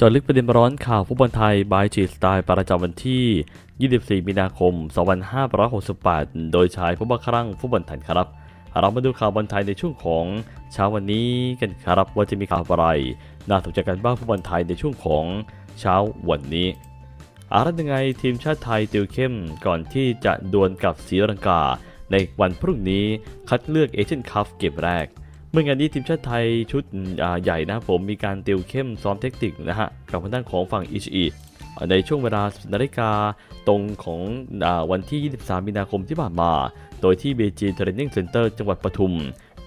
จาะลึกประเด็นร้อนข่าวฟุตบอลไทยบายจีสไตล์ประจำวันที่ 24 มีนาคม 2568 โดยชายผู้บังครั่งฟุตบอลไทยครับ เรามาดูข่าวบอลไทยในช่วงของเช้าวันนี้กันครับว่าจะมีข่าวอะไร น่าสนใจกันบ้างฟุตบอลไทยในช่วงของเช้าวันนี้อารัยังไงทีมชาติไทยติวเข้มก่อนที่จะดวลกับศรีลังกา ในวันพรุ่งนี้คัดเลือกเอเชียนคัพเกมแรก มื่องานนี้ทีมชาติไทยชุดใหญ่นะผมมีการติวเข้มซ้อมเทคนิคนะฮะกับทางด้านของฝั่งอิชิอิในช่วงเวลา10นาฬิกาตรงของอวันที่ 23 มีนาคมที่ผ่านมา โดยที่ BG Training Center จังหวัดปทุม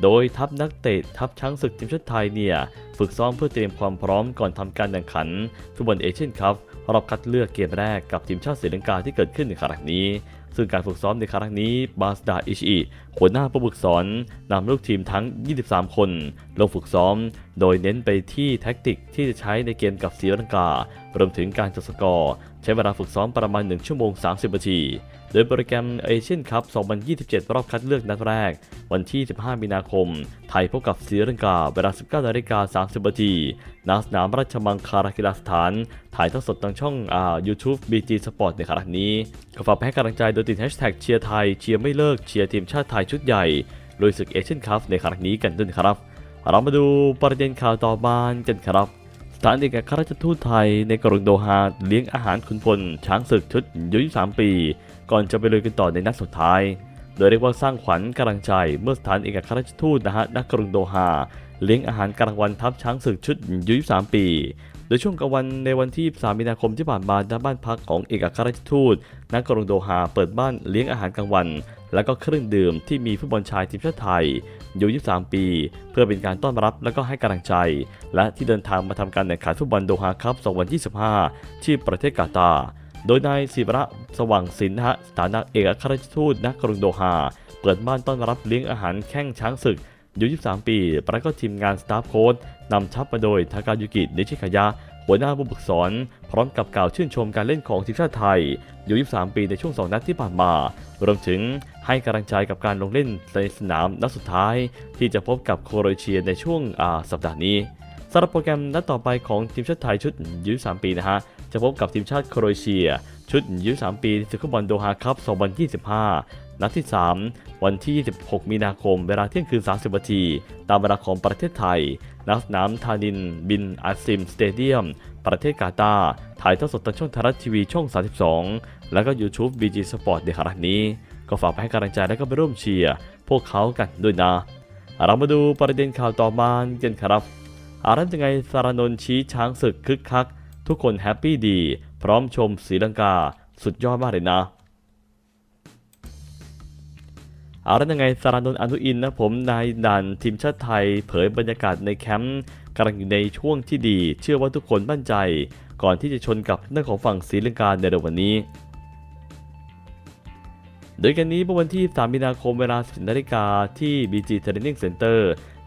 โดยทัพนักเตะทัพช้างศึกทีมชาติไทยเนี่ย ฝึกซ้อมเพื่อเตรียมความพร้อมก่อนทำการแข่งขันฟุตบอลเอเชียนคัพรอบคัดเลือกเกมแรกกับทีมชาติศรีลังกาที่เกิดขึ้นในครั้งนี้ ซึ่งการฝึกซ้อมในครั้งนี้บาสดาอิชิหัวหน้าผู้ฝึกสอนนำลูกทีมทั้ง 23 คน ลงฝึกซ้อม โดยเน้นไปที่แท็กติกที่จะใช้ในเกมกับศรีลังการวมถึงการจดสกอร์ ใช้เวลาฝึกซ้อมประมาณ 1 ชั่วโมง 30นาที โดยโปรแกรมเอเชียนคัพ 2027 รอบคัดเลือกนัดแรก วันที่ 15 มีนาคม ไทยพบกับศรีลังกา เวลา 19นาฬิกา30นาทีณสนามราชมังคลากีฬาสถาน ถ่ายทอดสดทางช่องอ่า YouTube BG Sport ในครั้งนี้ก็ฝากไปให้กำลังใจโดยติดแฮชแท็กเชียร์ไทย เชียร์ไม่เลิก เชียร์ทีมชาติไทยชุดใหญ่ลุยศึกเอเชียนคัพในครั้งนี้กันด้วยครับ เรามาดูประเด็นข่าวต่อมากันครับ สถานเอกอัครราชทูตไทยในกรุงโดฮาเลี้ยงอาหารขุนพลช้างศึกชุดอายุ23ปี ก่อนจะไปเลยกันต่อในนัดสุดท้าย โดยเรียกว่าสร้างขวัญกำลังใจเมื่อสถานเอกอัครราชทูตนะฮะณกรุงโดฮาเลี้ยงอาหารกลางวันทัพช้างศึกชุดอายุ23ปี โดยช่วงกลางวันในวันที่ 3 มีนาคมที่ผ่านมาณบ้านพักของเอกอัครราชทูตณกรุงโดฮาเปิดบ้านเลี้ยงอาหารกลางวัน และก็เครื่องดื่มที่มีฟุตบอลชายทีมชาติไทยอายุ 23 ปี เพื่อเป็นการต้อนรับและก็ให้กำลังใจ และที่เดินทางมาทำการแข่งขันฟุตบอลโดฮาคัพ 2025 ที่ประเทศกาตาร์โดยนายศิระสว่างสินนะสถานะเอกอัครราชทูตณกรุงโดฮาเปิดบ้านต้อนรับเลี้ยงอาหารแข้งช้างศึกอายุ 23 ปี แล้วก็ทีมงานสตาฟโค้ดนำทัพมาโดยทากายุกิ นิชิคายะ หัวหน้าผู้ฝึกสอน พร้อมกับกล่าวชื่นชมการเล่นของทีมชาติไทยอายุ23 ปีในช่วง 2 นัดที่ผ่านมา รวมถึงให้กำลังใจกับการลงเล่นในสนามนัดสุดท้าย ที่จะพบกับโครเอเชียในช่วงอ่าสัปดาห์นี้สำหรับโปรแกรมนัดต่อไปของทีมชาติไทยชุดยุ3ปีนะฮะ จะพบกับทีมชาติโครเอเชีย ชุดยุ3ปีศึกฟุตบอลโดฮาคัพ 2025 นัดที่ 3 วันที่ 26 มีนาคม เวลาเที่ยงคืน 30นาที ตามเวลาของประเทศไทยณสนามทานิน บินอาซิม สเตเดียม ประเทศกาตาร์ถ่ายทอดสดทางช่องไทยรัฐทีวีช่อง 32 แล้วก็ YouTube BG Sport ในครั้งนี้ ก็ฝากไปให้กำลังใจและก็ไปร่วมเชียร์พวกเขากันด้วยนะ เรามาดูประเด็นข่าวต่อมากันครับอารันยังไงสารนนชี้ช้างศึกคึกคัก ทุกคนแฮปปี้ดี พร้อมชมศรีลังกา สุดยอดมากเลยนะ เอาแล้วยังไงสารานนท์อนุอินนะผมนายดันทีมชาติไทย เผยบรรยากาศในแคมป์กำลังอยู่ในช่วงที่ดี เชื่อว่าทุกคนมั่นใจ ก่อนที่จะชนกับเรื่องของฝั่งศรีลังกาในเร็ววันนี้ โดยกันนี้เมื่อวันที่ 3 มีนาคมเวลา10นาฬิกาที่ BG Training Center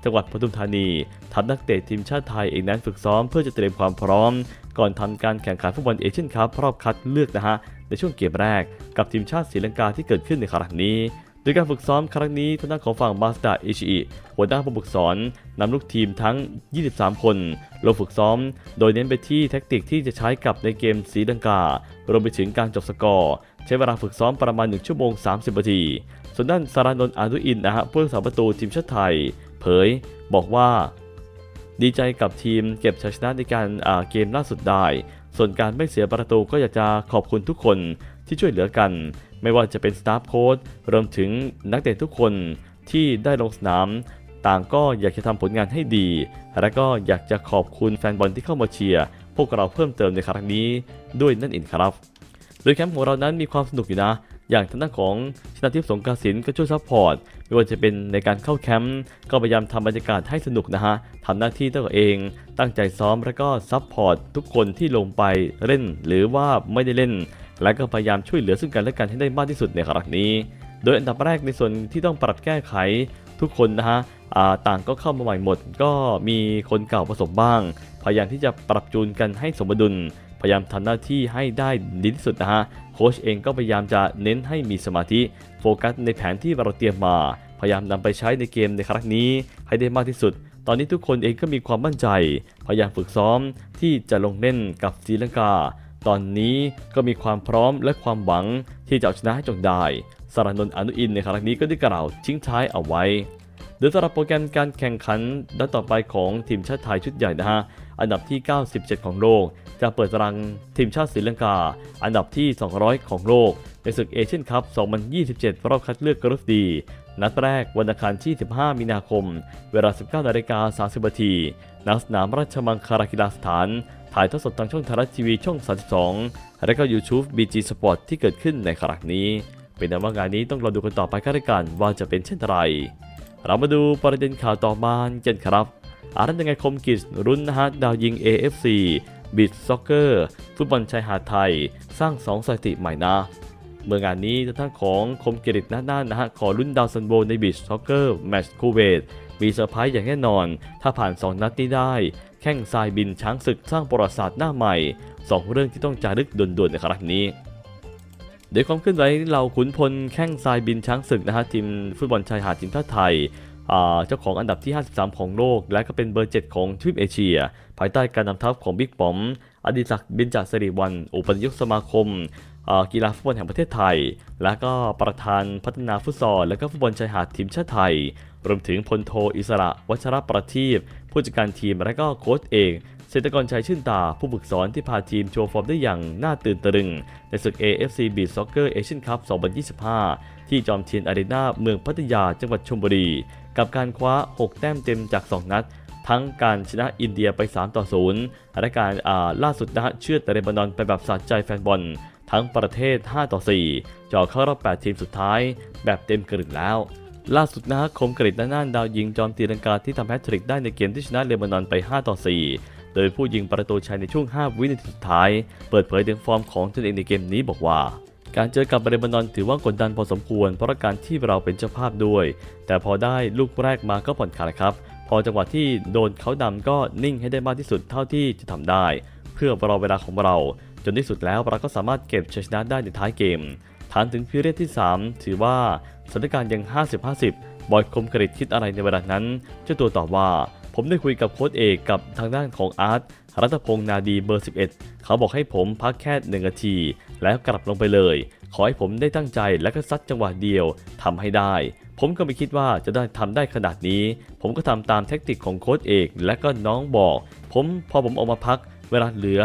จังหวัดปทุมธานีทัพนักเตะทีมชาติไทยเองนั้นฝึกซ้อมเพื่อจะเตรียมความพร้อม ก่อนทำการแข่งขันฟุตบอลเอเชียนคัพรอบคัดเลือกนะฮะ ในช่วงเกมแรกกับทีมชาติศรีลังกาที่เกิดขึ้นในครั้งนี้ โดยการฝึกซ้อมครั้งนี้ทางด้านของฝั่งมาสดาอิชิหัวหน้าผู้ฝึกสอนนำลูกทีมทั้ง 23 คนลงฝึกซ้อม โดยเน้นไปที่แท็กติกที่จะใช้กับในเกมศรีลังการวมไปถึงการจบสกอร์ ใช้เวลาฝึกซ้อมประมาณ 1 ชั่วโมง 30 นาที ส่วนด้านสารานนท์อานุอินนะฮะผู้รักษาประตูทีมชาติไทย เผยบอกว่า ดีใจกับทีมเก็บชัยชนะในการเกมล่าสุดได้ ส่วนการไม่เสียประตูก็อยากจะขอบคุณทุกคนที่ช่วยเหลือกัน ไม่ว่าจะเป็นสตาฟโค้ชรวมถึงนักเตะทุกคนที่ได้ลงสนาม ต่างก็อยากจะทำผลงานให้ดี และก็อยากจะขอบคุณแฟนบอลที่เข้ามาเชียร์พวกเราเพิ่มเติมในครั้งนี้ด้วยนั่นเองครับ โดยแคมป์ของเรานั้นมีความสนุกอยู่นะ อย่างทางด้านของชนะทิพย์สงกรสินก็ช่วยซัพพอร์ต ไม่ว่าจะเป็นในการเข้าแคมป์ก็พยายามทำบรรยากาศให้สนุกนะฮะทำหน้าที่ตัวเอง ตั้งใจซ้อมแล้วก็ซัพพอร์ตทุกคนที่ลงไปเล่น หรือว่าไม่ได้เล่น และก็พยายามช่วยเหลือซึ่งกันและกันให้ได้มากที่สุดในครั้งนี้ โดยอันดับแรกในส่วนที่ต้องปรับแก้ไขทุกคนนะฮะต่างก็เข้ามาใหม่หมด ก็มีคนเก่าผสมบ้าง พยายามที่จะปรับจูนกันให้สมดุล พยายามทำหน้าที่ให้ได้ดีที่สุดนะฮะ โค้ชเองก็พยายามจะเน้นให้มีสมาธิ โฟกัสในแผนที่เราเตรียมมา พยายามนำไปใช้ในเกมในครั้งนี้ให้ได้มากที่สุด ตอนนี้ทุกคนเองก็มีความมั่นใจ พยายามฝึกซ้อมที่จะลงเล่นกับศรีลังกา ตอนนี้ก็มีความพร้อมและความหวังที่จะเอาชนะให้จงได้สารนนท์อนุอินในครั้งนี้ก็ได้กล่าวทิ้งท้ายเอาไว้โดยสำหรับโปรแกรมการแข่งขันนัดต่อไปของทีมชาติไทยชุดใหญ่นะฮะ อันดับที่ 97 ของโลก จะเปิดตารางทีมชาติศรีลังกา อันดับที่ 200 ของโลก ในศึกเอเชียนคัพ 2027 รอบคัดเลือกกรุ๊ปดี นัดแรกวันอังคารที่ 15 มีนาคม เวลา 19นาฬิกา30นาทีณสนามราชมังคลากีฬาสถาน ถ่ายทอดสดทางช่องไทยรัฐทีวีช่อง 32 และก็ YouTube BG Sport ที่เกิดขึ้นในครั้งนี้ เป็นนั้นว่างานนี้ต้องรอดูกันต่อไปกันละกันว่าจะเป็นเช่นไร เรามาดูประเด็นข่าวต่อมากันครับ อารันยังไงคมกิจรุ่นนะฮะดาวยิง AFC บิดซ็อกเกอร์ฟุตบอลชายหาดไทย สร้าง2สถิติใหม่นะ เมื่องานนี้ทางด้านของคมกริตหน้าด้านนะฮะขอรุ่นดาวซันโบในบิดซ็อกเกอร์แมตช์คูเวตมีเซอร์ไพรส์อย่างแน่นอน ถ้าผ่าน 2 นัดนี้ได้ แข้งทรายบินช้างศึกสร้างประวัติศาสตร์หน้าใหม่ 2 เรื่องที่ต้องจารึกด่วนๆในครั้งนี้โดยความเคลื่อนไหวเราขุนพลแข้งทรายบินช้างศึกนะฮะทีมฟุตบอลชายหาดทีมชาติไทยเจ้าของอันดับที่ 53 ของโลก และก็เป็นเบอร์ 7 ของทวีปเอเชีย ภายใต้การนำทัพของบิ๊กปอม อดิศักดิ์บินจาสิริวัลอุปนายกสมาคมกีฬาฟุตบอลแห่งประเทศไทย และก็ประธานพัฒนาฟุตซอลและก็ฟุตบอลชายหาดทีมชาติไทย รวมถึงพลโทอิสระ วัชรประทีปผู้จัดการทีมและก็โค้ชเอกเศรษฐกรชัยชื่นตา ผู้ฝึกสอนที่พาทีมโชว์ฟอร์มได้อย่างน่าตื่นตะลึง ในศึก AFC Beach Soccer Asian Cup 2025 ที่จอมเทียนอารีนาเมืองพัทยาจังหวัดชลบุรี กับการคว้า 6 แต้มเต็มจาก 2 นัด ทั้งการชนะอินเดียไป 3 ต่อ 0 และการาล่าสุดนะฮะเชื่อดแต่เลบานอนไปแบบสะใจแฟนบอลทั้งประเทศ 5 ต่อ 4จ่อเข้ารอบ 8 ทีมสุดท้าย แบบเต็มกระึ่งแล้ว ล่าสุดนะฮะคมกริตน่านดาวยิงจอมตีลังกาที่ทำแฮตทริกได้ในเกมที่ชนะเลบานอนไป 5 ต่อ 4 โดยผู้ยิงประตูชัยในช่วง 5 วินาทีสุดท้าย เปิดเผยถึงฟอร์มของตนเองในเกมนี้บอกว่าการเจอกับเลบานอนถือว่ากดดันพอสมควร เพราะการที่เราเป็นเจ้าภาพด้วย แต่พอได้ลูกแรกมาก็ผ่อนคลายครับ อจังหวะที่โดนเขาดำก็นิ่งให้ได้มากที่สุดเท่าที่จะทำได้ เพื่อรอเวลาของเรา จนที่สุดแล้วเราก็สามารถเก็บชัยชนะได้ในท้ายเกมฐานถึงพีเรียที่ 3 ถือว่าสถานการณ์ยัง 50-50 บอยคมกริตคิดอะไรในเวลานั้น เจ้าตัวตอบว่า ผมได้คุยกับโค้ชเอกกับทางด้านของอาร์ตรัตพงษ์นาดีเบอร์ 11 เขาบอกให้ผมพักแค่หนึ่งนาที แล้วกลับลงไปเลย ขอให้ผมได้ตั้งใจและก็ซัดจังหวะเดียวทำให้ได้ ผมก็ไม่คิดว่าจะได้ทำได้ขนาดนี้ ผมก็ทำตามเทคนิคของโค้ชเอก และก็น้องบอก ผมพอผมออกมาพักเวลาเหลือ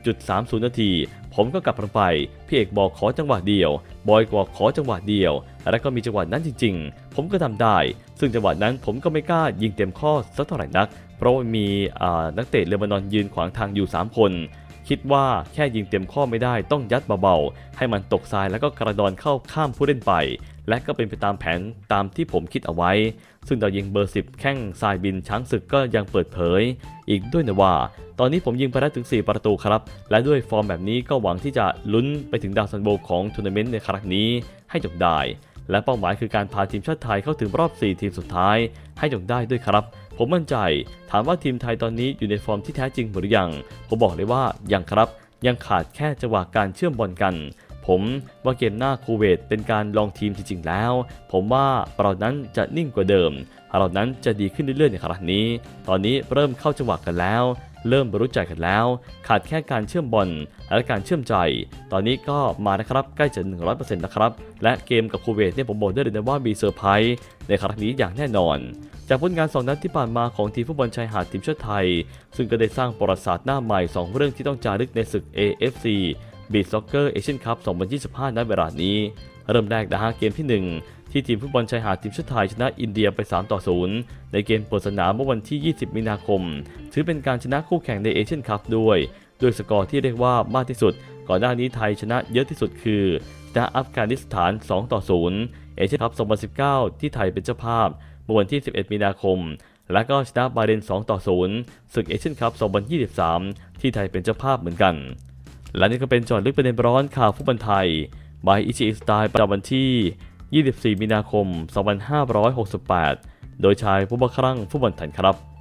1.30 นาที ผมก็กลับลงไป พี่เอกบอกขอจังหวะเดียว บอยบอกขอจังหวะเดียว และก็มีจังหวะนั้นจริง ๆ ผมก็ทำได้ ซึ่งจังหวะนั้นผมก็ไม่กล้ายิงเต็มข้อสักเท่าไหร่นัก เพราะมีนักเตะเลบานอนยืนขวางทางอยู่ 3 คน คิดว่าแค่ยิงเต็มข้อไม่ได้ต้องยัดเบาๆ ให้มันตกทรายแล้วก็กระดอนเข้าข้ามผู้เล่นไป และก็เป็นไปตามแผนตามที่ผมคิดเอาไว้ ซึ่งดาวยิงเบอร์ 10 แข้งทรายบินช้างศึกก็ยังเปิดเผย อีกด้วยนะว่า ตอนนี้ผมยิงไปได้ถึง 4 ประตูครับ และด้วยฟอร์มแบบนี้ก็หวังที่จะลุ้นไปถึงดาวซันโบของทัวร์นาเมนต์ในครั้งนี้ให้จบได้และเป้าหมายคือการพาทีมชาติไทยเข้าถึงรอบ 4 ทีมสุดท้าย ให้จงได้ด้วยครับ ผมมั่นใจ ถามว่าทีมไทยตอนนี้อยู่ในฟอร์มที่แท้จริงหรือยัง ผมบอกเลยว่ายังครับ ยังขาดแค่จังหวะการเชื่อมบอลกัน ผมว่าเกมหน้าคูเวตเป็นการลองทีมจริงๆแล้ว ผมว่าเรานั้นจะนิ่งกว่าเดิมเรานั้นจะดีขึ้นเรื่อยๆในครั้งนี้ ตอนนี้เริ่มเข้าจังหวะกันแล้ว เริ่มรู้ใจกันแล้ว ขาดแค่การเชื่อมบอลและการเชื่อมใจ ตอนนี้ก็มานะครับใกล้จะ 100%นะครับ และเกมกับคูเวตเนี่ยผมบอกได้เลยนะว่ามีเซอร์ไพรส์ในครั้งนี้อย่างแน่นอน จากผลงานสองนัดที่ผ่านมาของทีมฟุตบอลชายหาดทีมชาติไทย ซึ่งก็ได้สร้างประวัติศาสตร์หน้าใหม่ 2 เรื่องที่ต้องจารึกในศึก AFC Beach Soccer Asian Cup 2025 ณ เวลานี้ เริ่มแรกนะฮะเกมที่ 1 ที่ทีมฟุตบอลชายหาดทีมชาติไทยชนะอินเดียไป 3 ต่อ 0 ในเกมเปิดสนามเมื่อวันที่ 20 มีนาคม ถือเป็นการชนะคู่แข่งในเอเชียนคัพด้วย ด้วยสกอร์ที่เรียกว่ามากที่สุด ก่อนหน้านี้ไทยชนะเยอะที่สุดคือชนะอัฟกานิสถาน 2 ต่อ 0 เอเชียนคัพ 2019 ที่ไทยเป็นเจ้าภาพเมื่อวันที่ 11 มีนาคม และก็ชนะบาเรน 2 ต่อ 0 ศึกเอเชียนคัพ 2023 ที่ไทยเป็นเจ้าภาพเหมือนกัน และนี่ก็เป็นจอดลึกประเด็นร้อนข่าวฟุตบอลไทยบายอิชิสไตล์ประจำวันที่ 24 มีนาคม 2568 โดยชายผู้บัครั่งฟุตบอลถันครับ